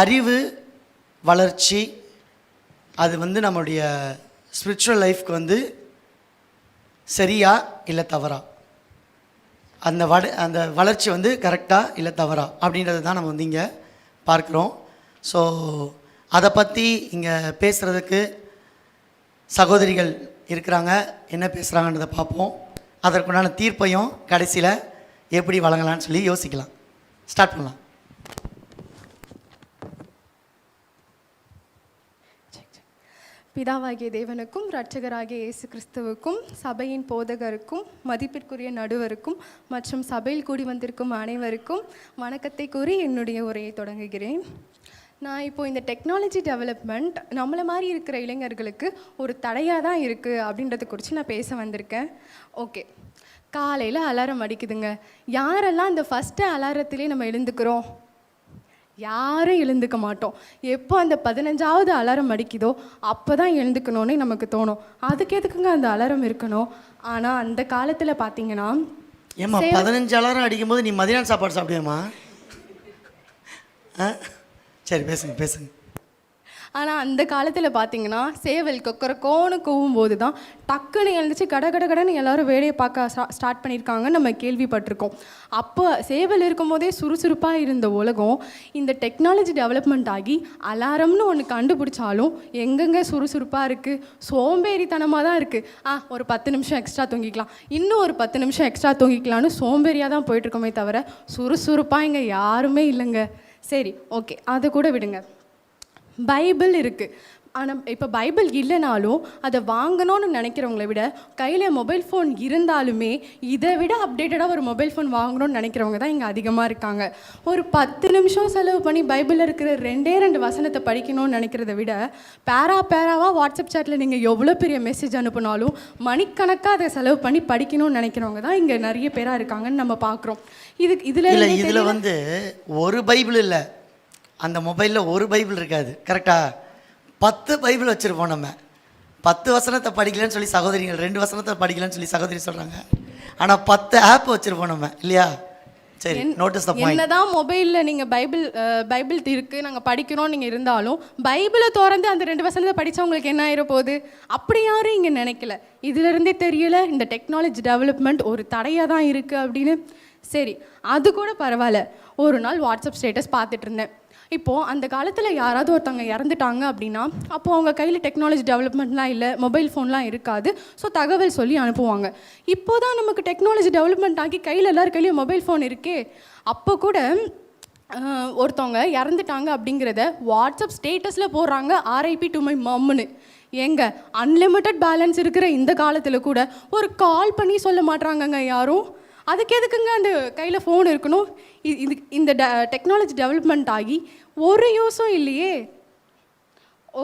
அறிவு வளர்ச்சி அது வந்து நம்மளுடைய ஸ்பிரிச்சுவல் லைஃப்க்கு வந்து சரியா இல்லை தவறா? அந்த வட அந்த வளர்ச்சி வந்து கரெக்டாக இல்லை தவறா? அப்படின்றது தான் நம்ம வந்து இங்கே பார்க்குறோம். ஸோ அதை பற்றி இங்கே பேசுகிறதுக்கு சகோதரிகள் இருக்கிறாங்க. என்ன பேசுகிறாங்கன்றதை பார்ப்போம். அதற்குண்டான தீர்ப்பையும் கடைசியில் எப்படி வழங்கலான்னு சொல்லி யோசிக்கலாம். ஸ்டார்ட் பண்ணலாம். பிதாவாகிய தேவனுக்கும் இரட்சகராகிய இயேசு கிறிஸ்துவுக்கும் சபையின் போதகருக்கும் மதிப்பிற்குரிய நடுவருக்கும் மற்றும் சபையில் கூடி வந்திருக்கும் அனைவருக்கும் வணக்கத்தை கூறி என்னுடைய உரையை தொடங்குகிறேன். நான் இப்போ இந்த டெக்னாலஜி டெவலப்மெண்ட் நம்மளை மாதிரி இருக்கிற இளைஞர்களுக்கு ஒரு தடையாக தான் இருக்குது அப்படின்றத குறித்து நான் பேச வந்திருக்கேன். ஓகே காலையில் அலாரம் அடிக்குதுங்க. யாரெல்லாம் இந்த ஃபஸ்ட்டு அலாரத்திலே நம்ம எழுந்துக்கிறோம்? யாரும் எழுந்துக்க மாட்டோம். எப்போ அந்த பதினஞ்சாவது அலாரம் அடிக்குதோ அப்போ தான் எழுந்துக்கணும்னு நமக்கு தோணும். அதுக்கு எதுக்குங்க அந்த அலாரம் இருக்கணும்? ஆனால் அந்த காலத்தில் பார்த்தீங்கன்னா ஏம்மா பதினஞ்சு அலாரம் அடிக்கும்போது நீ மதியானம் சாப்பாடு சாப்பிடுவேம்மா சரி பேசுங்க பேசுங்க. ஆனால் அந்த காலத்தில் பார்த்தீங்கன்னா சேவல் கொக்கரக்கோன்னு கூவும்போது கூவும் போது தான் டக்குன்னு எழுந்துச்சு கட கட கடன்னு எல்லோரும் வேலையை பார்க்க ஸ்டா- ஸ்டார்ட் பண்ணியிருக்காங்கன்னு நம்ம கேள்விப்பட்டிருக்கோம். அப்போ சேவல் இருக்கும்போதே சுறுசுறுப்பாக இருந்த உலகம் இந்த டெக்னாலஜி டெவலப்மெண்ட் ஆகி அலாரம்னு ஒன்று கண்டுபிடிச்சாலும் எங்கெங்கே சுறுசுறுப்பாக இருக்குது சோம்பேறித்தனமாக தான் இருக்குது ஆ ஒரு பத்து நிமிஷம் எக்ஸ்ட்ரா தூங்கிக்கலாம். இன்னும் ஒரு பத்து நிமிஷம் எக்ஸ்ட்ரா தூங்கிக்கலாம்னு சோம்பேறியாக தான் போயிட்டுருக்கோமே தவிர சுறுசுறுப்பாக இங்கே யாருமே இல்லைங்க. சரி ஓகே அதை கூட விடுங்க. பைபிள் இருக்குது ஆனால் இப்போ பைபிள் இல்லைனாலும் அதை வாங்கணும்னு நினைக்கிறவங்கள விட கையில் மொபைல் ஃபோன் இருந்தாலுமே இதை விட அப்டேட்டடாக ஒரு மொபைல் ஃபோன் வாங்கணும்னு நினைக்கிறவங்க தான் இங்கே அதிகமாக இருக்காங்க. ஒரு பத்து நிமிஷம் செலவு பண்ணி பைபிளில் இருக்கிற ரெண்டே ரெண்டு வசனத்தை படிக்கணும்னு நினைக்கிறத விட பேரா பேராவாக வாட்ஸ்அப் சேட்டில் நீங்கள் எவ்வளோ பெரிய மெசேஜ் அனுப்புனாலும் மணிக்கணக்காக அதை செலவு பண்ணி படிக்கணும்னு நினைக்கிறவங்க தான் இங்கே நிறைய பேராக இருக்காங்கன்னு நம்ம பார்க்குறோம். இதுக்கு இதில் இதில் வந்து ஒரு பைபிள் இல்லை. அந்த மொபைலில் ஒரு பைபிள் இருக்காது. கரெக்டா? பத்து பைபிள் வச்சுருப்போம் நம்ம. பத்து வசனத்தை படிக்கலன்னு சொல்லி சகோதரிகள் ரெண்டு வசனத்தை படிக்கலன்னு சொல்லி சகோதரி சொல்கிறாங்க ஆனால் பத்து ஆப் வச்சுருப்போம் நம்ம இல்லையா? சரி நோட்டீஸ் த பாயிண்ட் என்னதான் மொபைலில் நீங்கள் பைபிள் பைபிள் இருக்குது நாங்கள் படிக்கிறோம் நீங்கள் இருந்தாலும் பைபிளை திறந்து அந்த ரெண்டு வசனத்தை படித்தா உங்களுக்கு என்ன ஆயிர போகுது? அப்படி யாரும் இங்கே நினைக்கல. இதிலிருந்தே தெரியல இந்த டெக்னாலஜி டெவலப்மெண்ட் ஒரு தடையாக தான் இருக்குது அப்படின்னு. சரி அது கூட பரவாயில்ல. ஒரு நாள் வாட்ஸ்அப் ஸ்டேட்டஸ் பார்த்துட்டு இருந்தேன். இப்போது அந்த காலத்தில் யாராவது ஒருத்தவங்க இறந்துட்டாங்க அப்படின்னா அப்போ அவங்க கையில் டெக்னாலஜி டெவலப்மெண்ட்லாம் இல்லை மொபைல் ஃபோன்லாம் இருக்காது. ஸோ தகவல் சொல்லி அனுப்புவாங்க. இப்போ தான் நமக்கு டெக்னாலஜி டெவலப்மெண்ட் ஆகி கையில் எல்லார் கையிலையும் மொபைல் ஃபோன் இருக்கே. அப்போ கூட ஒருத்தவங்க இறந்துட்டாங்க அப்படிங்கிறத வாட்ஸ்அப் ஸ்டேட்டஸில் போடுறாங்க ஆர்ஐபி டு மை மம்னு ஏங்க அன்லிமிட்டெட் பேலன்ஸ் இருக்கிற இந்த காலத்தில் கூட ஒரு கால் பண்ணி சொல்ல மாட்றாங்கங்க யாரும். அதுக்கு எதுக்குங்க அந்த கையில் ஃபோன் இருக்கணும்? இது இந்த டெக்னாலஜி டெவலப்மெண்ட் ஆகி ஒரு யூஸும் இல்லையே.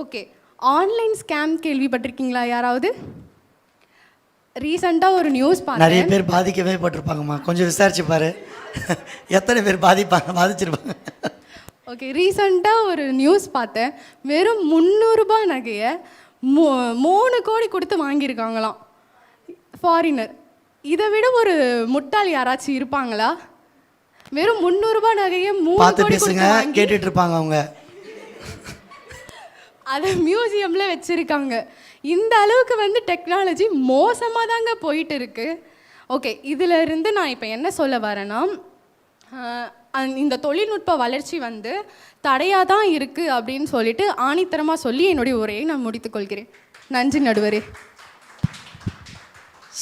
ஓகே ஆன்லைன் ஸ்கேம் கேள்விப்பட்டிருக்கீங்களா யாராவது? ரீசெண்டாக ஒரு நியூஸ் பார்த்தேன். நிறைய பேர் பாதிக்கவே பட்டிருப்பாங்கம்மா. கொஞ்சம் விசாரிச்சு பாரு. எத்தனை பேர் பாதிப்பாங்க பாதிச்சிருப்பாங்க. ஓகே ரீசெண்டாக ஒரு நியூஸ் பார்த்தேன். வெறும் முந்நூறுரூபா நகையை மூ மூணு கோடி கொடுத்து வாங்கியிருக்காங்களாம். ஃபாரினர் இதை விட ஒரு முட்டாள் யாராச்சும் இருப்பாங்களா? வெறும் முந்நூறுரூபா நகையை மூணு பார்த்து கோடி பேசுங்க கேட்டுட்டு இருப்பாங்க அவங்க. அதை மியூசியம்ல வச்சிருக்காங்க. இந்த அளவுக்கு வந்து டெக்னாலஜி மோசமாக தாங்க போயிட்டு இருக்கு ஓகே இதுல இருந்து நான் இப்போ என்ன சொல்ல வரேன்னா இந்த தொழில்நுட்ப வளர்ச்சி வந்து தடையாக தான் இருக்கு அப்படின்னு சொல்லிட்டு ஆணித்தரமாக சொல்லி என்னுடைய உரையை நான் முடித்துக்கொள்கிறேன் நன்றி நடுவரே.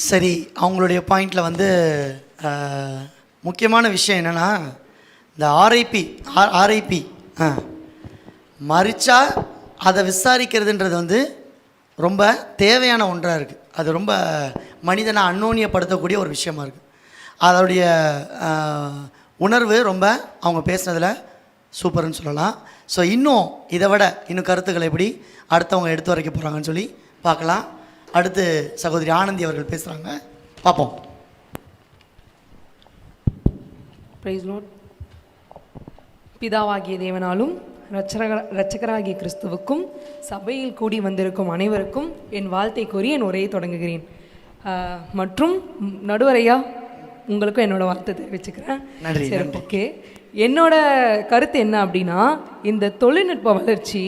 சரி அவங்களுடைய பாயிண்டில் வந்து முக்கியமான விஷயம் என்னென்னா இந்த ஆர்ஐபி ஆர் ஆர்ஐபி ஆ மறிச்சா அதை விசாரிக்கிறதுன்றது வந்து ரொம்ப தேவையான ஒன்றாக இருக்குது அது ரொம்ப மனிதனை அன்னோன்யப்படுத்தக்கூடிய ஒரு விஷயமா இருக்குது அதோடைய உணர்வு ரொம்ப அவங்க பேசுனதில் சூப்பர்னு சொல்லலாம். ஸோ இன்னும் இதை விட இன்னும் கருத்துக்களை எப்படி அடுத்தவங்க எடுத்து வரைக்க போகிறாங்கன்னு சொல்லி பார்க்கலாம். அடுத்து சகோதரி ஆனந்தி அவர்கள் பேசுகிறாங்க பார்ப்போம். பிரைஸ் நோட் பிதாவாகிய தேவனாலும் இரட்சக இரட்சகராகிய கிறிஸ்துவுக்கும் சபையில் கூடி வந்திருக்கும் அனைவருக்கும் என் வாழ்த்தை கூறி என் உரையை தொடங்குகிறேன். மற்றும் நடுவரையா உங்களுக்கும் என்னோட வாழ்த்தை தெரிவிச்சுக்கிறேன். சரி. ஓகே என்னோட கருத்து என்ன அப்படின்னா இந்த தொழில்நுட்ப வளர்ச்சி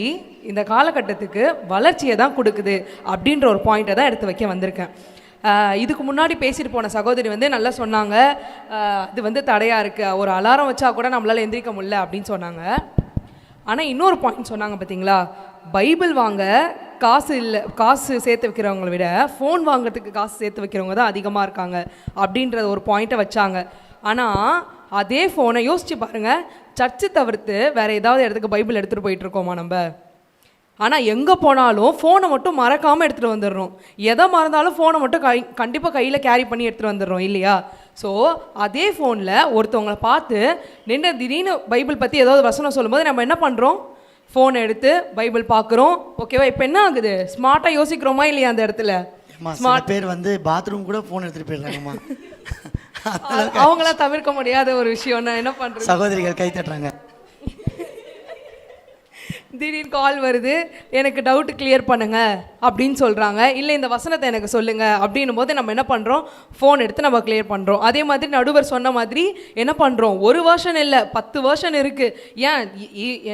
இந்த காலகட்டத்துக்கு வளர்ச்சியை தான் கொடுக்குது அப்படின்ற ஒரு பாயிண்ட்டை தான் எடுத்து வைக்க வந்திருக்கேன். இதுக்கு முன்னாடி பேசிட்டு போன சகோதரி வந்து நல்லா சொன்னாங்க. அது வந்து தடையாக இருக்குது ஒரு அலாரம் வச்சா கூட நம்மளால் எந்திரிக்க முடியல அப்படின்னு சொன்னாங்க. ஆனால் இன்னொரு பாயிண்ட் சொன்னாங்க பார்த்தீங்களா பைபிள் வாங்க காசு இல்லை காசு சேர்த்து வைக்கிறவங்கள விட ஃபோன் வாங்குறதுக்கு காசு சேர்த்து வைக்கிறவங்க தான் அதிகமாக இருக்காங்க அப்படின்ற ஒரு பாயிண்ட்டை வச்சாங்க. ஆனால் அதே ஃபோனை யோசித்து பாருங்க. சர்ச்சு தவிர்த்து வேறு ஏதாவது இடத்துக்கு பைபிள் எடுத்துகிட்டு போயிட்டுருக்கோமா நம்ம? ஆனால் எங்கே போனாலும் ஃபோனை மட்டும் மறக்காமல் எடுத்துகிட்டு வந்துடுறோம். எதை மறந்தாலும் ஃபோனை மட்டும் கை கண்டிப்பாக கையில் கேரி பண்ணி எடுத்துகிட்டு வந்துடுறோம் இல்லையா? ஸோ அதே ஃபோனில் ஒருத்தவங்கள பார்த்து நின்று திடீர்னு பைபிள் பற்றி ஏதாவது வசனம் சொல்லும்போது நம்ம என்ன பண்ணுறோம் ஃபோனை எடுத்து பைபிள் பார்க்குறோம். ஓகேவா இப்போ என்ன ஆகுது? ஸ்மார்ட்டாக யோசிக்கிறோமா இல்லையா அந்த இடத்துல? சில பேர் வந்து பாத்ரூம் கூட ஃபோன் எடுத்துகிட்டு போயிடுறாங்கம்மா. அவங்களாம் தவிர்க்க முடியாத ஒரு விஷயம் நான் என்ன பண்ணுறது சகோதரிகள் கை தட்டுறாங்க. திடீர்னு கால் வருது எனக்கு டவுட் கிளியர் பண்ணுங்க அப்படின்னு சொல்கிறாங்க இல்லை இந்த வசனத்தை எனக்கு சொல்லுங்க அப்படின்னும் போது நம்ம என்ன பண்ணுறோம் ஃபோன் எடுத்து நம்ம கிளியர் பண்ணுறோம் அதே மாதிரி நடுவர் சொன்ன மாதிரி என்ன பண்ணுறோம் ஒரு வருஷன் இல்லை பத்து வருஷன் இருக்குது ஏன்?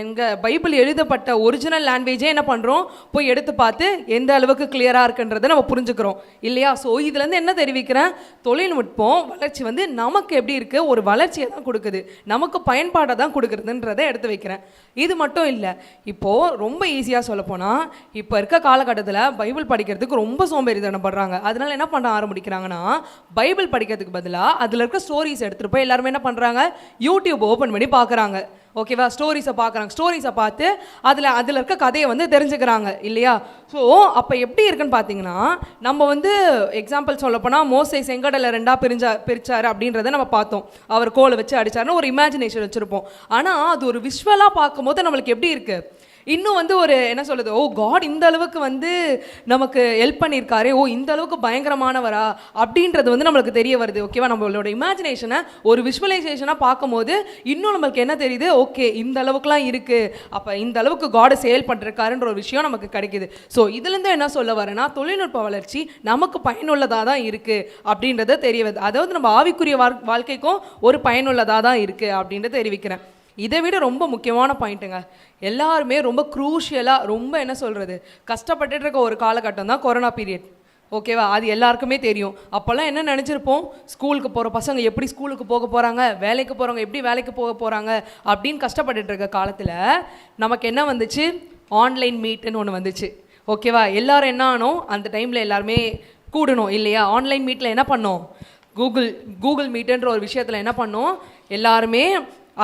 எங்கள் பைபிள் எழுதப்பட்ட ஒரிஜினல் லாங்குவேஜே என்ன பண்ணுறோம் போய் எடுத்து பார்த்து எந்த அளவுக்கு கிளியராக இருக்குன்றதை நம்ம புரிஞ்சுக்கிறோம். இல்லையா? ஸோ இதுலேருந்து என்ன தெரிவிக்கிறேன்? தொழில்நுட்பம் வளர்ச்சி வந்து நமக்கு எப்படி இருக்குது ஒரு வளர்ச்சியை தான் கொடுக்குது. நமக்கு பயன்பாடை தான் கொடுக்குறதுன்றதை எடுத்து வைக்கிறேன். இது மட்டும் இல்லை இப்போது ரொம்ப ஈஸியாக சொல்லப்போனால் இப்போ இருக்க காலகட்டத்தில் பைபிள் படிக்கிறதுக்கு ரொம்ப சோம்பேறித்தனப்படுறாங்க. அதனால என்ன பண்ண ஆரம்பிக்கிறாங்கன்னா பைபிள் படிக்கிறதுக்கு பதிலாக அதில் இருக்க ஸ்டோரிஸ் எடுத்துகிட்டு போய் எல்லாருமே என்ன பண்ணுறாங்க யூடியூப் ஓப்பன் பண்ணி பார்க்குறாங்க ஓகேவா ஸ்டோரிஸை பார்க்குறாங்க ஸ்டோரிஸை பார்த்து அதில் அதில் இருக்க கதையை வந்து தெரிஞ்சுக்கிறாங்க. இல்லையா? ஸோ அப்போ எப்படி இருக்குன்னு பார்த்தீங்கன்னா நம்ம வந்து எக்ஸாம்பிள் சொல்லப்போனால் மோசை செங்கடலை ரெண்டாக பிரிஞ்சா பிரித்தார் அப்படின்றத நம்ம பார்த்தோம். அவர் கோலை வச்சு அடிச்சாருன்னு ஒரு இமேஜினேஷன் வச்சுருப்போம். ஆனால் அது ஒரு விஷுவலாக பார்க்கும்போது நம்மளுக்கு எப்படி இருக்குது இன்னும் வந்து ஒரு என்ன சொல்லுது ஓ காட் இந்த அளவுக்கு வந்து நமக்கு ஹெல்ப் பண்ணியிருக்காரு ஓ இந்த அளவுக்கு பயங்கரமானவரா? அப்படின்றது வந்து நம்மளுக்கு தெரிய வருது ஓகேவா நம்மளோட இமேஜினேஷனை ஒரு விஷுவலைசேஷனாக பார்க்கும்போது இன்னும் நம்மளுக்கு என்ன தெரியுது? ஓகே இந்த அளவுக்குலாம் இருக்குது அப்போ இந்த அளவுக்கு காடை செயல் பண்ணிருக்காருன்ற ஒரு விஷயம் நமக்கு கிடைக்குது. ஸோ இதுலேருந்து என்ன சொல்ல வரேன்னா தொழில்நுட்ப வளர்ச்சி நமக்கு பயனுள்ளதாக தான் இருக்குது அப்படின்றத தெரிய வருது. அதாவது நம்ம ஆவிக்குரிய வாழ்- வாழ்க்கைக்கும் ஒரு பயனுள்ளதாக தான் இருக்குது அப்படின்றத தெரிவிக்கிறேன். இதை விட ரொம்ப முக்கியமான பாயிண்ட்டுங்க எல்லாருமே ரொம்ப க்ரூஷியலாக ரொம்ப என்ன சொல்கிறது கஷ்டப்பட்டுட்டு இருக்க ஒரு காலகட்டம் தான் கொரோனா பீரியட் ஓகேவா அது எல்லாருக்குமே தெரியும். அப்போல்லாம் என்ன நினச்சிருப்போம்? ஸ்கூலுக்கு போகிற பசங்க எப்படி ஸ்கூலுக்கு போக போகிறாங்க வேலைக்கு போகிறவங்க எப்படி வேலைக்கு போக போகிறாங்க அப்படின்னு கஷ்டப்பட்டுட்டு இருக்க காலத்தில் நமக்கு என்ன வந்துச்சு? ஆன்லைன் மீட்னு ஒன்று வந்துச்சு. ஓகேவா எல்லோரும் என்ன ஆனோம்? அந்த டைமில் எல்லாருமே கூடணும் இல்லையா? ஆன்லைன் மீட்டில் என்ன பண்ணோம்? கூகுள் கூகுள் மீட்டுன்ற ஒரு விஷயத்தில் என்ன பண்ணோம்? எல்லாருமே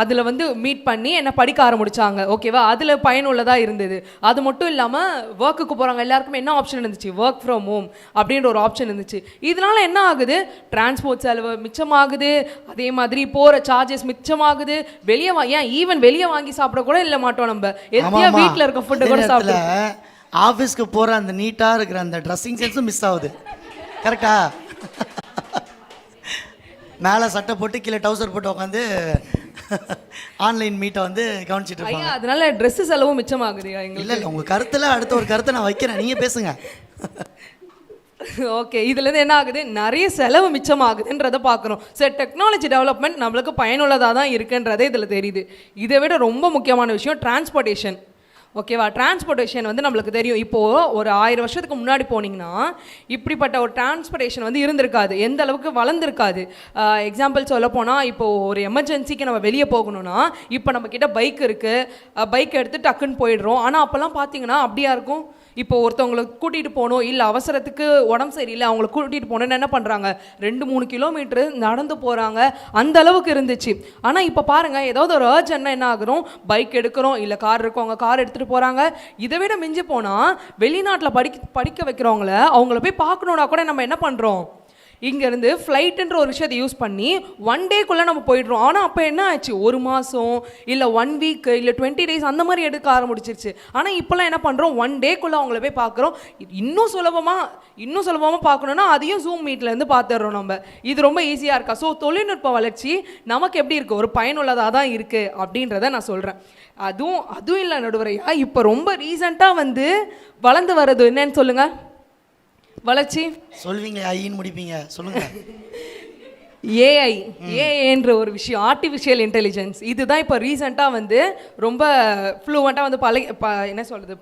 அதில் வந்து மீட் பண்ணி என்ன படிக்க ஆரம்பிச்சாங்க. ஓகேவா அதில் பயனுள்ளதாக இருந்தது. அது மட்டும் இல்லாமல் ஒர்க்குக்கு போகிறவங்க எல்லாருக்குமே என்ன ஆப்ஷன் இருந்துச்சு? ஒர்க் ஃப்ரம் ஹோம் அப்படின்ற ஒரு ஆப்ஷன் இருந்துச்சு. இதனால என்ன ஆகுது? டிரான்ஸ்போர்ட் செலவு மிச்சமாகுது. அதே மாதிரி போகிற சார்ஜஸ் மிச்சமாகுது. வெளியே வா ஏன் ஈவன் வெளியே வாங்கி சாப்பிட கூட இல்லை மாட்டோம் நம்ம. எதியா வீட்டில் இருக்க ஃபுட்டை கூட சாப்பிட ஆஃபீஸ்க்கு போகிற அந்த நீட்டாக இருக்கிற அந்த ட்ரெஸ்ஸிங் சென்ஸும் மிஸ் ஆகுது. கரெக்டா மேலே சட்டை போட்டு கீழே டவுசர் போட்டு உட்காந்து ஆன்லைன் மீட்டை வந்து கவனிச்சிட்டு இருப்பாங்க அதனால Dress செலவும் மிச்சமாகுதுயா எங்களுக்கு? இல்லை இல்லை உங்கள் கருத்தில் அடுத்த ஒரு கருத்தை நான் வைக்கிறேன். நீங்கள் பேசுங்க. ஓகே இதுலேருந்து என்ன ஆகுது? நிறைய செலவு மிச்சமாகுதுன்றதை பார்க்குறோம். சரி டெக்னாலஜி டெவலப்மெண்ட் நம்மளுக்கு பயனுள்ளதாக தான் இருக்குன்றதே இதில் தெரியுது. இதை விட ரொம்ப முக்கியமான விஷயம் டிரான்ஸ்போர்ட்டேஷன் ஓகேவா? டிரான்ஸ்போர்ட்டேஷன் வந்து நம்மளுக்கு தெரியும். இப்போது ஒரு ஆயிரம் வருஷத்துக்கு முன்னாடி போனீங்கன்னா இப்படிப்பட்ட ஒரு டிரான்ஸ்போர்ட்டேஷன் வந்து இருந்திருக்காது. எந்த அளவுக்கு வளர்ந்துருக்காது. எக்ஸாம்பிள் சொல்ல போனால் இப்போது ஒரு எமர்ஜென்சிக்கு நம்ம வெளியே போகணும்னா இப்போ நம்ம கிட்ட பைக் இருக்குது பைக் எடுத்து டக்குன்னு போயிடுறோம். ஆனால் அப்போல்லாம் பார்த்தீங்கன்னா அப்படியா இருக்கும்? இப்போ ஒருத்தவங்களை கூட்டிகிட்டு போகணும் இல்லை அவசரத்துக்கு உடம்பு சரியில்லை அவங்கள கூட்டிகிட்டு போகணுன்னு என்ன பண்ணுறாங்க ரெண்டு மூணு கிலோமீட்டர் நடந்து போகிறாங்க அந்த அளவுக்கு இருந்துச்சு. ஆனால் இப்போ பாருங்கள் ஏதாவது ஒரு அர்ஜென்ட்னா என்ன ஆகுறோம்? பைக் எடுக்கிறோம் இல்லை கார் இருக்கவங்க கார் எடுத்துகிட்டு போகிறாங்க இதை விட மிஞ்சி போனால் வெளிநாட்டில் படிக்க படிக்க வைக்கிறவங்கள அவங்கள போய் பார்க்கணுன்னா கூட நம்ம என்ன பண்ணுறோம் இங்கேருந்து ஃப்ளைட்டுன்ற ஒரு விஷயத்தை யூஸ் பண்ணி ஒன் டேக்குள்ளே நம்ம போயிடுறோம். ஆனால் அப்போ என்ன ஆச்சு? ஒரு மாதம் இல்லை ஒன் வீக் இல்லை டுவெண்ட்டி டேஸ் அந்த மாதிரி எடுக்க ஆரம்பிச்சிருச்சு. ஆனால் இப்போல்லாம் என்ன பண்ணுறோம் ஒன் டேக்குள்ளே அவங்கள போய் பார்க்குறோம் இன்னும் சுலபமாக இன்னும் சுலபமாக பார்க்கணுன்னா அதையும் ஜூம் மீட்லேருந்து பார்த்துடுறோம் நம்ம. இது ரொம்ப ஈஸியாக இருக்கா? ஸோ தொழில்நுட்ப வளர்ச்சி நமக்கு எப்படி இருக்குது ஒரு பயனுள்ளதாக தான் இருக்குது அப்படின்றத நான் சொல்கிறேன் அதுவும் அதுவும் இல்லை நடுவரையா இப்போ ரொம்ப ரீசண்டாக வந்து வளர்ந்து வர்றது என்னன்னு சொல்லுங்கள் வளர்ச்சி? சொல்வீங்க ஐயின்னு முடிப்பீங்க. சொல்லுங்க. ஏஐ ஏஐன்ற ஒரு விஷயம் ஆர்டிஃபிஷியல் இன்டெலிஜென்ஸ் இதுதான் இப்போ ரீசெண்டாக வந்து ரொம்ப ஃப்ளூவெண்ட்டாக வந்து பழகி ப என்ன சொல்கிறது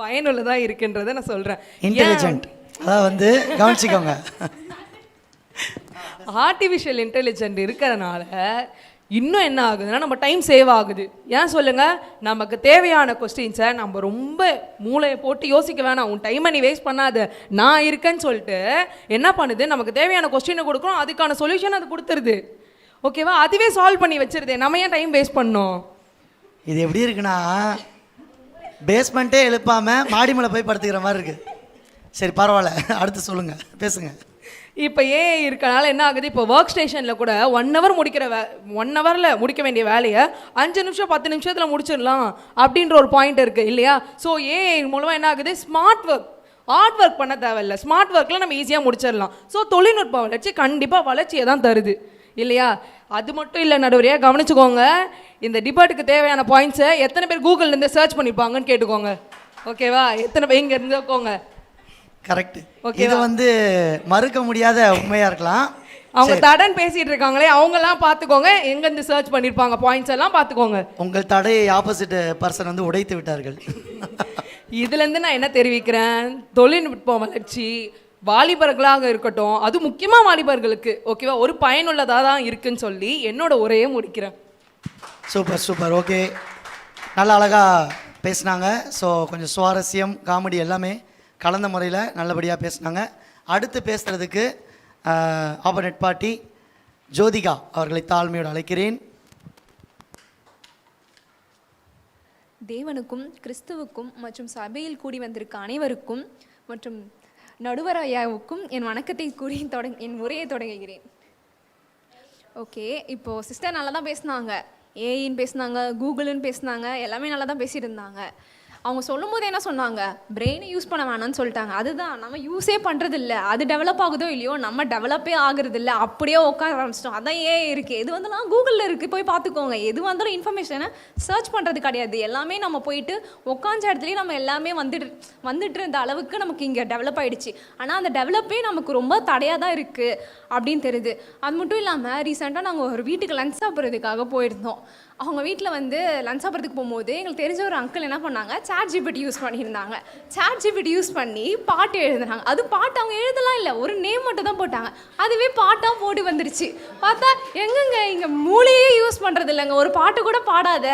பயனுள்ளதாக இருக்குன்றதை நான் சொல்கிறேன் இன்டெலிஜென்ட் அதாவது வந்து கவனிச்சுக்கோங்க. ஆர்டிஃபிஷியல் இன்டெலிஜென்ட் இருக்கிறதுனால இன்னும் என்ன ஆகுதுன்னா நம்ம டைம் சேவ் ஆகுது. ஏன் சொல்லுங்கள் நமக்கு தேவையான கொஸ்டின்ஸை நம்ம ரொம்ப மூளையை போட்டு யோசிக்க வேணாம். உன் டைமை நீ வேஸ்ட் பண்ணாத. நான் இருக்கேன்னு சொல்லிட்டு என்ன பண்ணுது? நமக்கு தேவையான கொஸ்டினை கொடுக்குறோம் அதுக்கான சொல்யூஷன் அது கொடுத்துருது. ஓகேவா அதுவே சால்வ் பண்ணி வச்சிருது. நம்ம ஏன் டைம் வேஸ்ட் பண்ணோம்? இது எப்படி இருக்குன்னா பேஸ்மெண்ட்டே எழுப்பாமல் மாடி மேலே போய் படுத்துக்கிற மாதிரி இருக்குது சரி பரவாயில்ல. அடுத்து சொல்லுங்கள் பேசுங்கள் இப்போ ஏஐ இருக்கனால என்ன ஆகுது? இப்போ ஒர்க் ஸ்டேஷனில் கூட ஒன் ஹவர் முடிக்கிற வே ஒன் ஹவரில் முடிக்க வேண்டிய வேலையை அஞ்சு நிமிஷம் பத்து நிமிஷத்தில் முடிச்சிடலாம் அப்படின்ற ஒரு பாயிண்ட் இருக்குது இல்லையா? ஸோ ஏஐ மூலமாக என்ன ஆகுது? ஸ்மார்ட் ஒர்க் ஹார்ட் ஒர்க் பண்ண தேவையில்ல. ஸ்மார்ட் ஒர்க்கில் நம்ம ஈஸியாக முடிச்சிடலாம். ஸோ தொழில்நுட்ப வளர்ச்சி கண்டிப்பாக வளர்ச்சியை தான் தருது இல்லையா? அது மட்டும் இல்லை நடுவரையா கவனிச்சுக்கோங்க. இந்த டிபேட்டுக்கு தேவையான பாயிண்ட்ஸை எத்தனை பேர் கூகுள்லேருந்து சர்ச் பண்ணிப்பாங்கன்னு கேட்டுக்கோங்க. ஓகேவா எத்தனை பேர் இங்கே இருந்துக்கோங்க கரெக்ட் இது வந்து மறுக்க முடியாத உண்மையா இருக்கலாம். அவங்க தடன் பேசிட்டு இருக்காங்களே அவங்கெல்லாம் பார்த்துக்கோங்க எங்கேருந்து சர்ச் பண்ணியிருப்பாங்க பாயிண்ட்ஸ் எல்லாம் பார்த்துக்கோங்க. உங்கள் தடையை ஆப்போசிட் பர்சன் வந்து உடைத்து விட்டார்கள். இதுலேருந்து நான் என்ன தெரிவிக்கிறேன்? தொழில்நுட்ப வளர்ச்சி வாலிபர்களாக இருக்கட்டும் அது முக்கியமாக வாலிபர்களுக்கு ஓகேவா ஒரு பயனுள்ளதாக தான் இருக்குன்னு சொல்லி என்னோட உரையை முடிக்கிறேன். Super super. ஓகே நல்ல அழகாக பேசுனாங்க. ஸோ கொஞ்சம் சுவாரஸ்யம் காமெடி எல்லாமே. கலந்த முறையில் நல்லபடியாக பேசுனாங்க. அடுத்து பேசுகிறதுக்கு ஆப்பர்னெட் பார்ட்டி ஜோதிகா அவர்களை தாழ்மையோடு அழைக்கிறேன். தேவனுக்கும் கிறிஸ்துவுக்கும் மற்றும் சபையில் கூடி வந்திருக்க அனைவருக்கும் மற்றும் நடுவராயாவுக்கும் என் வணக்கத்தை கூறி தொடங் என் உரையை தொடங்குகிறேன். ஓகே இப்போ சிஸ்டர் நல்லா தான் பேசினாங்க ஏஇன்னு பேசினாங்க கூகுள்னு பேசினாங்க எல்லாமே நல்லா தான் பேசியிருந்தாங்க அவங்க அவங்க சொல்லும்போது என்ன சொன்னாங்க? பிரெயினை யூஸ் பண்ண வேணாம்னு சொல்லிட்டாங்க. அதுதான் நம்ம யூஸே பண்ணுறது இல்லை அது டெவலப் ஆகுதோ இல்லையோ நம்ம டெவலப்பே ஆகுறது இல்லை அப்படியே உட்கார ஆரம்பிச்சிட்டோம். அதான் ஏன் இருக்குது எது வந்தாலும் கூகுளில் இருக்குது போய் பார்த்துக்கோங்க. எது வந்தாலும் இன்ஃபர்மேஷனை சர்ச் பண்ணுறது கிடையாது. எல்லாமே நம்ம போயிட்டு உட்காந்த இடத்துலையும் நம்ம எல்லாமே வந்துட்டு வந்துட்டு இருந்த அளவுக்கு நமக்கு இங்கே டெவலப் ஆகிடுச்சு ஆனால் அந்த டெவலப்பே நமக்கு ரொம்ப தடையாக தான் இருக்குது அப்படின்னு தெரியுது. அது மட்டும் இல்லாமல் ரீசெண்டாக நாங்கள் ஒரு வீட்டுக்கு லஞ்ச் சாப்பிட்றதுக்காக போயிருந்தோம். அவங்க வீட்டில் வந்து லஞ்ச் சாப்பிட்றதுக்கு போகும்போது எங்களுக்கு தெரிஞ்ச ஒரு அங்கிள் என்ன பண்ணாங்க? சாட் ஜிபிடி யூஸ் பண்ணியிருந்தாங்க. சாட் ஜிபிடி யூஸ் பண்ணி பாட்டு எழுதுனாங்க. அது பாட்டு அவங்க எழுதலாம் இல்லை ஒரு நேம் மட்டும் தான் போட்டாங்க. அதுவே பாட்டாக போட்டு வந்துருச்சு. பார்த்தா எங்கங்க இங்கே மூளையே யூஸ் பண்ணுறது இல்லைங்க ஒரு பாட்டு கூட பாடாத.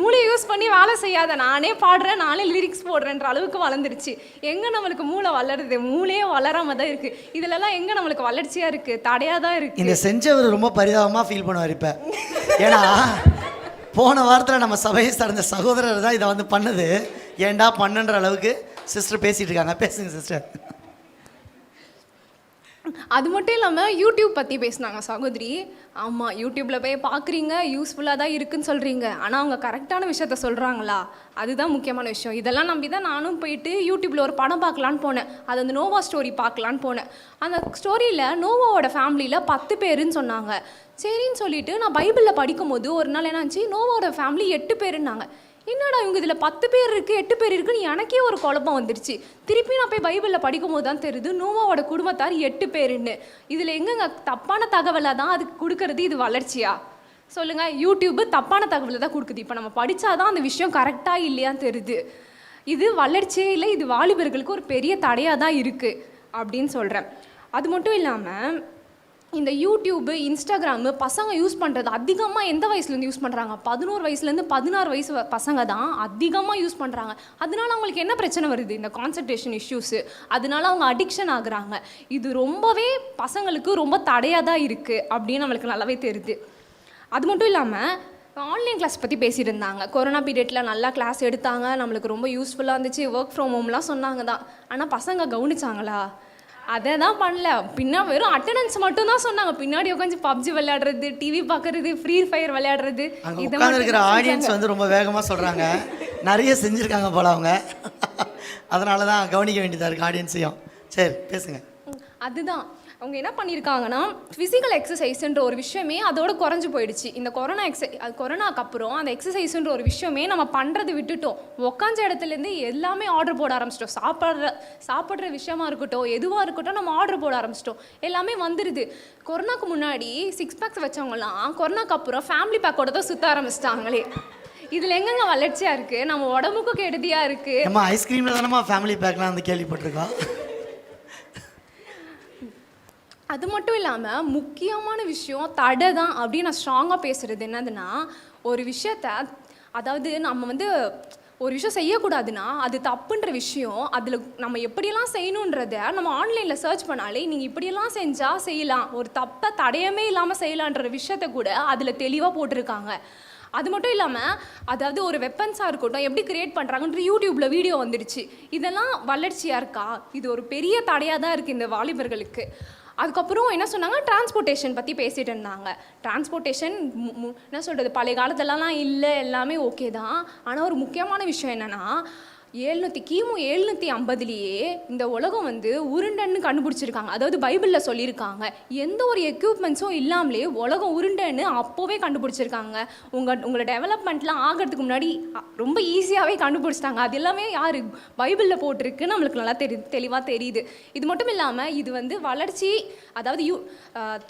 மூளை யூஸ் பண்ணி வேலை செய்யாத நானே பாடுறேன் நானே லிரிக்ஸ் போடுறேன்ற அளவுக்கு வளர்ந்துருச்சு. எங்கே நம்மளுக்கு மூளை வளருது? மூளையே வளராம தான் இருக்குது இதுலலாம் எங்கே நம்மளுக்கு வளர்ச்சியாக இருக்குது தடையாக தான் இருக்குது இந்த செஞ்சவர் ரொம்ப பரிதாபமாக ஃபீல் பண்ணுவார் இப்போ. ஏன்னா போன வாரத்தில் நம்ம சபையை சார்ந்த சகோதரர் தான் இதை வந்து பண்ணது. ஏன்டா பண்ணுன்ற அளவுக்கு சிஸ்டர் பேசிகிட்டு இருக்காங்க. பேசுங்க சிஸ்டர் அது மட்டும் இல்லாமல் யூடியூப் பற்றி பேசினாங்க சகோதரி. ஆமாம் யூடியூப்பில் போய் பார்க்குறீங்க யூஸ்ஃபுல்லாக தான் இருக்குன்னு சொல்கிறீங்க ஆனால் அவங்க கரெக்டான விஷயத்த சொல்கிறாங்களா அதுதான் முக்கியமான விஷயம். இதெல்லாம் நம்பி தான் நானும் போயிட்டு யூடியூப்பில் ஒரு படம் பார்க்கலான்னு போனேன். அது அந்த நோவா ஸ்டோரி பார்க்கலான்னு போனேன். அந்த ஸ்டோரியில் நோவாவோட ஃபேமிலியில் பத்து பேருன்னு சொன்னாங்க. சரின்னு சொல்லிட்டு நான் பைபிளில் படிக்கும்போது ஒரு நாள் என்னாச்சு? நோவாவோட ஃபேமிலி எட்டு பேருன்னாங்க. என்னடா இவங்க இதில் பத்து பேர் இருக்குது எட்டு பேர் இருக்குன்னு எனக்கே ஒரு குழப்பம் வந்துருச்சு. திருப்பி நான் போய் பைபிளில் படிக்கும்போது தான் தெரியுது நோவாவோட குடும்பத்தார் எட்டு பேருன்னு. இதில் எங்கங்க தப்பான தகவலை தான் அதுக்கு கொடுக்கறது இது வளர்ச்சியா? சொல்லுங்கள் யூடியூப்பு தப்பான தகவலை தான் கொடுக்குது. இப்போ நம்ம படித்தாதான் அந்த விஷயம் கரெக்டாக இல்லையான்னு தெரியுது. இது வளர்ச்சியே இல்லை இது வாலிபர்களுக்கு ஒரு பெரிய தடையாக தான் இருக்குது அப்படின்னு சொல்கிறேன் அது மட்டும் இல்லாமல் இந்த யூடியூப்பு இன்ஸ்டாகிராமு பசங்க யூஸ் பண்ணுறது அதிகமாக எந்த வயசுலேருந்து யூஸ் பண்ணுறாங்க பதினோரு வயசுலேருந்து பதினாறு வயசு பசங்க தான் அதிகமாக யூஸ் பண்ணுறாங்க அதனால அவங்களுக்கு என்ன பிரச்சனை வருது? இந்த கான்சன்ட்ரேஷன் இஷ்யூஸு அதனால அவங்க அடிக்ஷன் ஆகுறாங்க. இது ரொம்பவே பசங்களுக்கு ரொம்ப தடையாக தான் இருக்குது அப்படின்னு நம்மளுக்கு நல்லாவே தெரியுது. அது மட்டும் இல்லாமல் ஆன்லைன் கிளாஸ் பற்றி பேசியிருந்தாங்க. இருந்தாங்க கொரோனா பீரியடில் நல்லா கிளாஸ் எடுத்தாங்க. நம்மளுக்கு ரொம்ப யூஸ்ஃபுல்லாக இருந்துச்சு. ஒர்க் ஃப்ரம் ஹோம்லாம் சொன்னாங்க தான். ஆனால் பசங்க கவனிச்சாங்களா? அதை தான் பண்ணல. பின்னா வெறும் அட்டண்டன்ஸ் மட்டும் தான் சொன்னாங்க. பின்னாடி உட்காந்து பப்ஜி விளையாடுறது டிவி பார்க்கறது ஃப்ரீ ஃபயர் விளையாடுறது. இதை மட்டும் ஆடியன்ஸ் வந்து ரொம்ப வேகமாக சொல்கிறாங்க நிறைய செஞ்சுருக்காங்க போல அவங்க. அதனால தான் கவனிக்க வேண்டியதாக இருக்குது ஆடியன்ஸையும் சரி பேசுங்க. அதுதான். அவங்க என்ன பண்ணியிருக்காங்கன்னா ஃபிசிக்கல் எக்ஸசைஸ்ன்ற ஒரு விஷயமே அதோட குறைஞ்சு போயிடுச்சு. இந்த கொரோனா எக்ஸ அது கொரோனாக்கு அப்புறம் அந்த எக்ஸசைஸ்ன்ற ஒரு விஷயமே நம்ம பண்ணுறது விட்டுட்டோம். உக்காஞ்ச இடத்துலேருந்து எல்லாமே ஆர்டர் போட ஆரம்பிச்சிட்டோம். சாப்பிட்ற சாப்பிட்ற விஷயமா இருக்கட்டும் எதுவாக இருக்கட்டும் நம்ம ஆர்டர் போட ஆரம்பிச்சிட்டோம். எல்லாமே வந்துடுது கொரோனாக்கு முன்னாடி சிக்ஸ் பேக்ஸ் வச்சவங்கலாம் கொரோனாக்கு அப்புறம் ஃபேமிலி பேக்கோட தான் சுற்ற ஆரம்பிச்சிட்டாங்களே. இதில் எங்கெங்க வளர்ச்சியாக இருக்குது நம்ம உடம்புக்கும் கெடுதியாக இருக்குது நம்ம ஐஸ்கிரீமில் தானே ஃபேமிலி பேக்லாம் வந்து கேள்விப்பட்டிருக்கோம். அது மட்டும் இல்லாமல் முக்கியமான விஷயம் தடை தான் அப்படின்னு நான் ஸ்ட்ராங்காக பேசுகிறது என்னதுன்னா ஒரு விஷயத்த அதாவது நம்ம வந்து ஒரு விஷயம் செய்யக்கூடாதுன்னா அது தப்புன்ற விஷயம் அதில் நம்ம எப்படியெல்லாம் செய்யணுன்றத நம்ம ஆன்லைனில் சர்ச் பண்ணாலே நீங்கள் இப்படியெல்லாம் செஞ்சால் செய்யலாம். ஒரு தப்பை தடையமே இல்லாமல் செய்யலான்ற விஷயத்த கூட அதில் தெளிவாக போட்டிருக்காங்க. அது மட்டும் இல்லாமல் அதாவது ஒரு வெப்பன்ஸாக இருக்கட்டும் எப்படி கிரியேட் பண்ணுறாங்கன்ற யூடியூப்பில் வீடியோ வந்துடுச்சு இதெல்லாம் வளர்ச்சியாக இருக்கா? இது ஒரு பெரிய தடையாக தான் இருக்குது இந்த வாலிபர்களுக்கு. அதுக்கப்புறம் என்ன சொன்னாங்க? டிரான்ஸ்போர்ட்டேஷன் பற்றி பேசிகிட்டு இருந்தாங்க. டிரான்ஸ்போர்ட்டேஷன் என்ன சொல்கிறது பழைய காலத்துலலாம் இல்லை எல்லாமே ஓகே தான். ஆனால் ஒரு முக்கியமான விஷயம் என்னென்னா ஏழ்நூற்றி கிமு எழுநூற்றி ஐம்பதுலேயே இந்த உலகம் வந்து உருண்டைன்னு கண்டுபிடிச்சிருக்காங்க. அதாவது பைபிளில் சொல்லியிருக்காங்க. எந்த ஒரு எக்யூப்மெண்ட்ஸும் இல்லாமலே உலகம் உருண்டைன்னு அப்போவே கண்டுபிடிச்சிருக்காங்க. உங்கள் உங்களை டெவலப்மெண்ட்லாம் ஆகிறதுக்கு முன்னாடி ரொம்ப ஈஸியாகவே கண்டுபிடிச்சிட்டாங்க. அது எல்லாமே யார்? பைபிளில் போட்டிருக்கு நம்மளுக்கு நல்லா தெரி தெளிவாக தெரியுது. இது மட்டும் இல்லாமல் இது வந்து வளர்ச்சி அதாவது யூ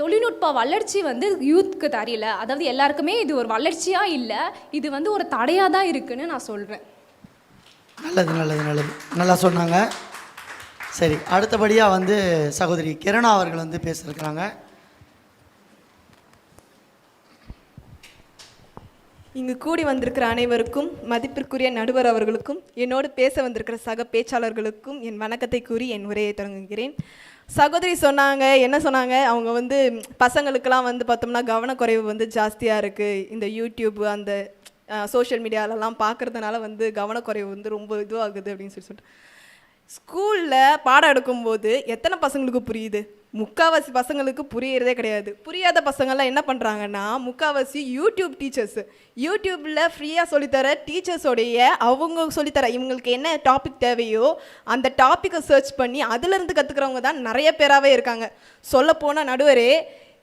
தொழில்நுட்ப வளர்ச்சி வந்து யூத்க்கு தெரியல. அதாவது எல்லாருக்குமே இது ஒரு வளர்ச்சியாக இல்லை இது வந்து ஒரு தடையாக தான் இருக்குதுன்னு நான் சொல்கிறேன் நல்லது நல்லது நல்லது. நல்லா சொன்னாங்க. சரி அடுத்தபடியாக வந்து சகோதரி கிரணா அவர்கள் வந்து பேசியிருக்கிறாங்க. இங்கு கூடி வந்திருக்கிற அனைவருக்கும் மதிப்பிற்குரிய நடுவர் அவர்களுக்கும் என்னோடு பேச வந்திருக்கிற சக பேச்சாளர்களுக்கும் என் வணக்கத்தை கூறி என் உரையை தொடங்குகிறேன். சகோதரி சொன்னாங்க என்ன சொன்னாங்க? அவங்க வந்து பசங்களுக்கெல்லாம் வந்து பார்த்தோம்னா கவனக்குறைவு வந்து ஜாஸ்தியாக இருக்குது இந்த யூடியூப் அந்த சோஷியல் மீடியாலலாம் பார்க்குறதுனால வந்து கவனக்குறைவு வந்து ரொம்ப இதுவாகுது அப்படின்னு சொல்லி சொல்லிட்டு. ஸ்கூலில் பாடம் எடுக்கும்போது எத்தனை பசங்களுக்கு புரியுது? முக்காவாசி பசங்களுக்கு புரியறதே கிடையாது. புரியாத பசங்கள்லாம் என்ன பண்ணுறாங்கன்னா முக்காவாசி யூடியூப் டீச்சர்ஸ் யூடியூப்பில் ஃப்ரீயாக சொல்லித்தர டீச்சர்ஸோடைய அவங்க சொல்லித்தர இவங்களுக்கு என்ன டாபிக் தேவையோ அந்த டாப்பிக்கை சர்ச் பண்ணி அதுலேருந்து கற்றுக்கிறவங்க தான் நிறைய பேராகவே இருக்காங்க. சொல்லப்போனால் நடுவரே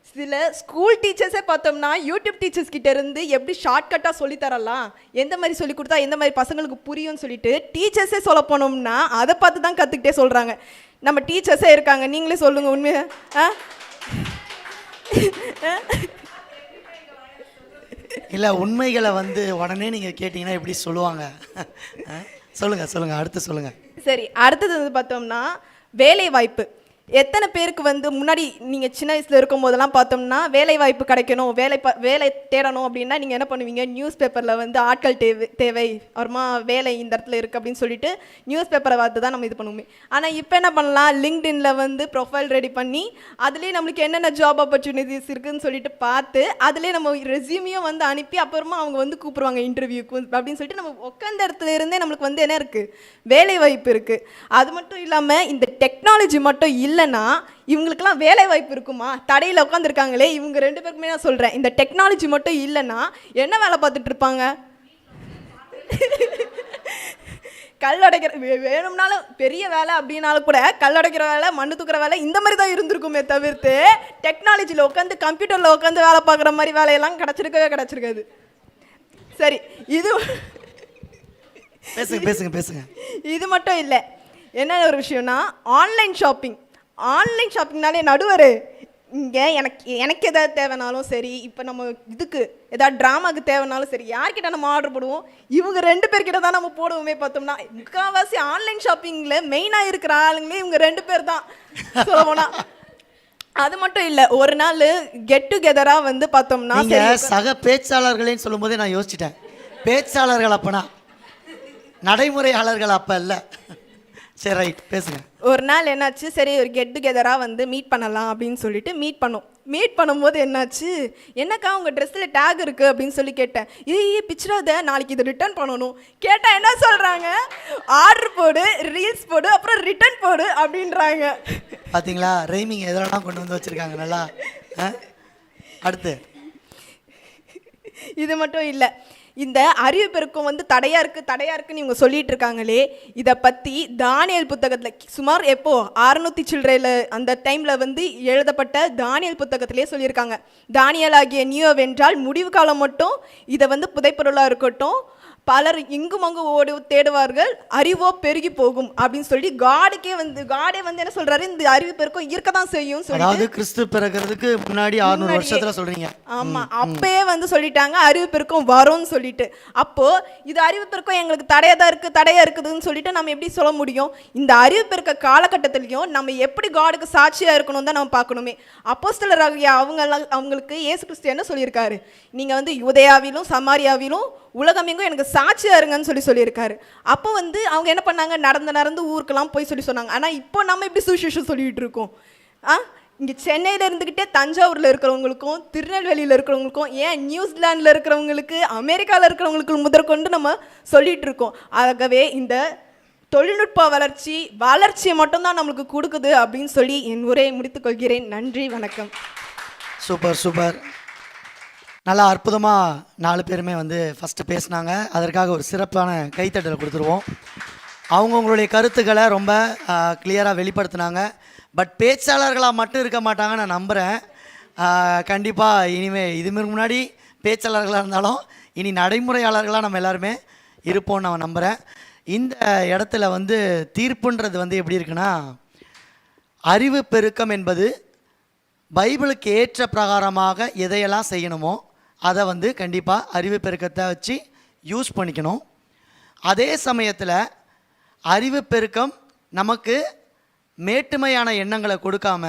சில ஸ்கூல் டீச்சர்ஸே பார்த்தோம்னா யூடியூப் டீச்சர்ஸ் கிட்ட இருந்து எப்படி ஷார்ட்கட்டாக சொல்லி தரலாம் எந்த மாதிரி சொல்லி கொடுத்தா எந்த மாதிரி பசங்களுக்கு புரியும்னு சொல்லிட்டு டீச்சர்ஸே சொல்ல போனோம்னா அதை பார்த்து தான் கற்றுக்கிட்டே சொல்கிறாங்க நம்ம டீச்சர்ஸே இருக்காங்க நீங்களே சொல்லுங்க உண்மையை? ஆ? இல்லை உண்மைகளை வந்து உடனே நீங்கள் கேட்டிங்கன்னா எப்படி சொல்லுவாங்க? சொல்லுங்கள் சொல்லுங்கள் அடுத்து சொல்லுங்கள் சரி அடுத்தது வந்து பார்த்தோம்னா வேலை வாய்ப்பு எத்தனை பேருக்கு வந்து முன்னாடி நீங்கள் சின்ன வயசில் இருக்கும் போதெல்லாம் பார்த்தோம்னா வேலை வாய்ப்பு கிடைக்கணும் வேலை ப வேலை தேடணும் அப்படின்னா நீங்கள் என்ன பண்ணுவீங்க? நியூஸ் பேப்பரில் வந்து ஆட்கள் தேவை தேவை. அப்புறமா வேலை இந்த இடத்துல இருக்குது அப்படின்னு சொல்லிட்டு நியூஸ் பேப்பரை பார்த்து தான் நம்ம இது பண்ணுவோமே. ஆனால் இப்போ என்ன பண்ணலாம்? லிங்க்டின்ல வந்து ப்ரொஃபைல் ரெடி பண்ணி அதுலேயே நம்மளுக்கு என்னென்ன ஜாப் ஆப்பர்ச்சுனிட்டிஸ் இருக்குதுன்னு சொல்லிட்டு பார்த்து அதுலேயே நம்ம ரெசியூமையும் வந்து அனுப்பி அப்புறமா அவங்க வந்து கூப்பிடுவாங்க இன்டர்வியூக்கு அப்படின்னு சொல்லிட்டு நம்ம உட்காந்த இடத்துல இருந்தே நம்மளுக்கு வந்து என்ன இருக்குது வேலை வாய்ப்பு இருக்குது அது மட்டும் இல்லாமல் இந்த டெக்னாலஜி மட்டும் இல்லைன்னா இவங்களுக்கெல்லாம் வேலை வாய்ப்பு இருக்குமா? தடையில் உட்காந்துருக்காங்களே இவங்க ரெண்டு பேருக்குமே நான் சொல்கிறேன் இந்த டெக்னாலஜி மட்டும் இல்லைன்னா என்ன வேலை பார்த்துட்டு இருப்பாங்க? கல் உடைக்கிற வேணும்னாலும் பெரிய வேலை அப்படின்னாலும் கூட கல் உடைக்கிற வேலை மண்ணு தூக்குற வேலை இந்த மாதிரி தான் இருந்திருக்குமே தவிர்த்து டெக்னாலஜியில் உட்காந்து கம்ப்யூட்டரில் உட்காந்து வேலை பார்க்குற மாதிரி வேலையெல்லாம் கிடச்சிருக்கவே கிடச்சிருக்காது. சரி இது பேசுங்க பேசுங்க பேசுங்க. இது மட்டும் இல்லை. என்ன ஒரு விஷயம்னா ஆன்லைன் ஷாப்பிங் ஆன்லைன் ஷாப்பிங்னாலே நடுவர். இங்கே எனக்கு எனக்கு எதாவது தேவைனாலும் சரி இப்போ நம்ம இதுக்கு ஏதாவது ட்ராமாக்கு தேவைனாலும் சரி யார்கிட்ட நம்ம ஆர்டர் போடுவோம்? இவங்க ரெண்டு பேர்கிட்ட தான் நம்ம போடுவோமே பார்த்தோம்னா முக்கால்வாசி ஆன்லைன் ஷாப்பிங்கில் மெயினாக இருக்கிற ஆளுங்களே இவங்க ரெண்டு பேர் தான் சொல்ல போனா. அது மட்டும் இல்லை ஒரு நாள் கெட் டுகெதராக வந்து பார்த்தோம்னா சக பேச்சாளர்களேன்னு சொல்லும்போதே நான் யோசிச்சிட்டேன். பேச்சாளர்கள் அப்பனா நடைமுறையாளர்கள் அப்ப இல்ல. சரி ரைட் பேசுங்க. ஒரு நாள் என்னாச்சு? சரி ஒரு கெட் டுகெதராக வந்து மீட் பண்ணலாம் அப்படின்னு சொல்லிட்டு மீட் பண்ணோம். மீட் பண்ணும்போது என்னாச்சு? என்னக்கா உங்கள் ட்ரெஸ்ஸில் டேக் இருக்குது அப்படின்னு சொல்லி கேட்டேன். ஏய் பிச்சிடாத நாளைக்கு இதை ரிட்டர்ன் பண்ணணும். கேட்டால் என்ன சொல்கிறாங்க ஆர்டர் போடு ரீல்ஸ் போடு அப்புறம் ரிட்டர்ன் போடு அப்படின்றாங்க. பாத்தீங்களா? ரைமிங் எதெல்லாம் கொண்டு வந்து வச்சிருக்காங்க நல்லா? அடுத்து. இது மட்டும் இல்லை. இந்த அறிவு பெருக்கம் வந்து தடையா இருக்கு தடையா இருக்குன்னு இவங்க சொல்லிட்டு இருக்காங்களே இதை பத்தி தானியல் புத்தகத்துல சுமார் எப்போ அறுநூத்தி சில்லறையில அந்த டைம்ல வந்து எழுதப்பட்ட தானியல் புத்தகத்திலே சொல்லியிருக்காங்க. தானியல் ஆகிய நியோ வென்றால் முடிவு காலம் மட்டும் இதை வந்து புதைப்பொருளா இருக்கட்டும் பலர் இங்கும் அங்கும் ஓடி தேடுவார்கள் அறிவோ பெருகி போகும் அப்படின்னு சொல்லி காடுக்கே வந்து காடே வந்து என்ன சொல்றாரு? இந்த அறிவு பெருக்கம் இருக்க தான் செய்யும் அதாவது கிறிஸ்து பிறக்கிறதுக்கு முன்னாடி அறுநூறு. வருஷத்துல சொல்றீங்க. ஆமா அப்பயே வந்து சொல்லிட்டாங்க அறிவு பெருக்கம் வரும்னு சொல்லிட்டு. அப்போ இது அறிவு பெருக்கம் எங்களுக்கு தடையா தான் இருக்கு தடையா இருக்குதுன்னு சொல்லிட்டு நம்ம எப்படி சொல்ல முடியும்? இந்த அறிவு பெருக்க காலகட்டத்திலையும் நம்ம எப்படி காடுக்கு சாட்சியா இருக்கணும் தான் நம்ம பார்க்கணுமே. அப்போஸ்தலர் அவங்க அவங்களுக்கு இயேசு கிறிஸ்து என்ன சொல்லியிருக்காரு? நீங்க வந்து யூதேயாவிலும் சமாரியாவிலும் உலகமெங்கும் எனக்கு சாட்சியாக இருங்கன்னு சொல்லி சொல்லியிருக்காரு. அப்போ வந்து அவங்க என்ன பண்ணாங்க? நடந்து நடந்து ஊருக்கெல்லாம் போய் சொல்லி சொன்னாங்க. ஆனால் இப்போ நம்ம எப்படி சுவிசேஷம் சொல்லிட்டு இருக்கோம்? ஆ? இங்கே சென்னையில் இருந்துக்கிட்டே தஞ்சாவூரில் இருக்கிறவங்களுக்கும் திருநெல்வேலியில் இருக்கிறவங்களுக்கும் ஏன் நியூசிலாண்டில் இருக்கிறவங்களுக்கு அமெரிக்காவில் இருக்கிறவங்களுக்கு முதற்கொண்டு நம்ம சொல்லிட்டு இருக்கோம். ஆகவே இந்த தொழில்நுட்ப வளர்ச்சி வளர்ச்சியை மட்டும்தான் நம்மளுக்கு கொடுக்குது அப்படின்னு சொல்லி என் உரையை முடித்துக் கொள்கிறேன். நன்றி வணக்கம். Super super. நல்லா அற்புதமாக நாலு பேருமே வந்து ஃபஸ்ட்டு பேசுனாங்க. அதற்காக ஒரு சிறப்பான கைத்தட்டலை கொடுத்துருவோம். அவங்கவுங்களுடைய கருத்துக்களை ரொம்ப கிளியராக வெளிப்படுத்தினாங்க. பட் பேச்சாளர்களாக மட்டும் இருக்க மாட்டாங்க நான் நம்புகிறேன் கண்டிப்பாக இனிமேல் இதுமாரி முன்னாடி பேச்சாளர்களாக இருந்தாலும் இனி நடைமுறையாளர்களாக நம்ம எல்லாருமே இருப்போம்னு நான் நம்புகிறேன் இந்த இடத்துல வந்து தீர்ப்புன்றது வந்து எப்படி இருக்குன்னா அறிவு பெருக்கம் என்பது பைபிளுக்கு ஏற்ற பிரகாரமாக எதையெல்லாம் செய்யணுமோ அதை வந்து கண்டிப்பாக அறிவு பெருக்கத்தை வச்சு யூஸ் பண்ணிக்கணும். அதே சமயத்தில் அறிவு பெருக்கம் நமக்கு மேட்டுமையான எண்ணங்களை கொடுக்காம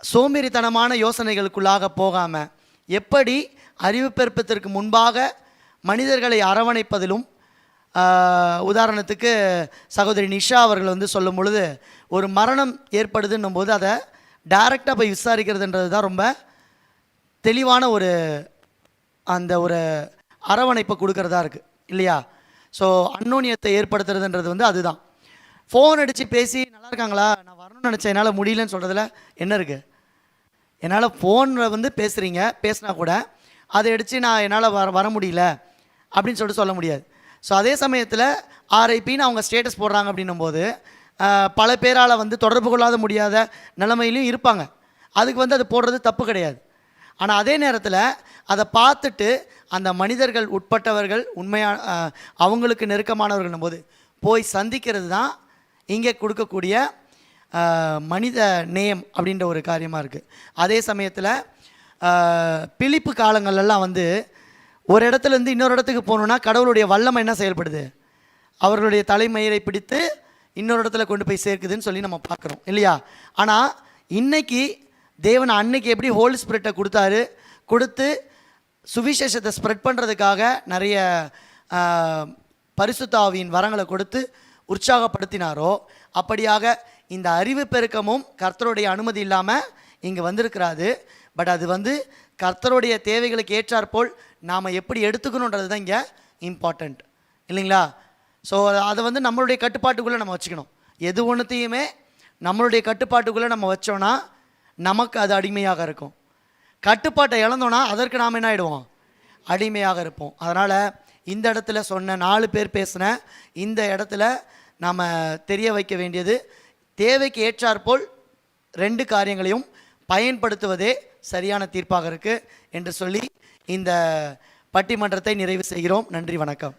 சோம்பேறித்தனமான யோசனைகளுக்குள்ளாக போகாமல் எப்படி அறிவு பெருப்பத்திற்கு முன்பாக மனிதர்களை அரவணைப்பதிலும் உதாரணத்துக்கு சகோதரி நிஷா அவர்கள் வந்து சொல்லும் பொழுது ஒரு மரணம் ஏற்படுதுன்னும் போது அதை டைரெக்டாக போய் விசாரிக்கிறதுன்றது தான் ரொம்ப தெளிவான ஒரு அந்த ஒரு அரவணைப்பை கொடுக்கறதா இருக்குது இல்லையா? ஸோ அன்னோனியத்தை ஏற்படுத்துறதுன்றது வந்து அதுதான். ஃபோன் அடித்து பேசி நல்லா இருக்காங்களா? நான் வரணும்னு நினச்சேன் என்னால் முடியலன்னு சொல்கிறதுல என்ன இருக்குது என்னால் ஃபோனில் வந்து பேசுகிறீங்க பேசினா கூட அதை அடித்து நான் என்னால் வர வர முடியல அப்படின்னு சொல்லிட்டு சொல்ல முடியாது. ஸோ அதே சமயத்தில் ஆர்ஐபின்னு அவங்க ஸ்டேட்டஸ் போடுறாங்க அப்படின்னும் போது பல பேரால் வந்து தொடர்பு கொள்ளாத முடியாத நிலைமையிலையும் இருப்பாங்க. அதுக்கு வந்து அது போடுறது தப்பு கிடையாது. ஆனால் அதே நேரத்தில் அதை பார்த்துட்டு அந்த மனிதர்கள் உட்பட்டவர்கள் உண்மையான அவங்களுக்கு நெருக்கமானவர்கள் போது போய் சந்திக்கிறது தான் இங்கே கொடுக்கக்கூடிய மனித நேயம் அப்படின்ற ஒரு காரியமாக இருக்குது அதே சமயத்தில் பிழிப்பு காலங்கள்லாம் வந்து ஒரு இடத்துல இருந்து இன்னொரு இடத்துக்கு போகணுன்னா கடவுளுடைய வல்லமை என்ன செயல்படுது? அவர்களுடைய தலைமயிரை பிடித்து இன்னொரு இடத்துல கொண்டு போய் சேர்க்குதுன்னு சொல்லி நம்ம பார்க்குறோம் இல்லையா? ஆனால் இன்னைக்கு தேவன் அன்னைக்கு எப்படி ஹோல் ஸ்பிரிட்டை கொடுத்தாரு கொடுத்து சுவிசேஷத்தை ஸ்ப்ரெட் பண்ணுறதுக்காக நிறைய பரிசுத்தாவியின் வரங்களை கொடுத்து உற்சாகப்படுத்தினாரோ அப்படியாக இந்த அறிவு பெருக்கமும் கர்த்தருடைய அனுமதி இல்லாமல் இங்கே வந்திருக்கிறாது பட் அது வந்து கர்த்தருடைய தேவைகளுக்கு ஏற்றாற்போல் நாம் எப்படி எடுத்துக்கணுன்றது தான் இங்கே இம்பார்ட்டண்ட் இல்லைங்களா? ஸோ அதை வந்து நம்மளுடைய கட்டுப்பாட்டுக்குள்ளே நம்ம வச்சுக்கணும். எது ஒன்றுத்தையுமே நம்மளுடைய கட்டுப்பாட்டுக்குள்ளே நம்ம வச்சோன்னா நமக்கு அது அடிமையாக இருக்கும். கட்டுப்பாட்டை இழந்தோன்னா அதற்கு நாம் என்ன ஆகிடுவோம் அடிமையாக இருப்போம். அதனால் இந்த இடத்துல சொன்ன நாலு பேர் பேசின இந்த இடத்துல நாம் தெரிய வைக்க வேண்டியது தேவைக்கு ஏற்றாற்போல் ரெண்டு காரியங்களையும் பயன்படுத்துவதே சரியான தீர்ப்பாக இருக்குது என்று சொல்லி இந்த பட்டிமன்றத்தை நிறைவு செய்கிறோம். நன்றி வணக்கம்.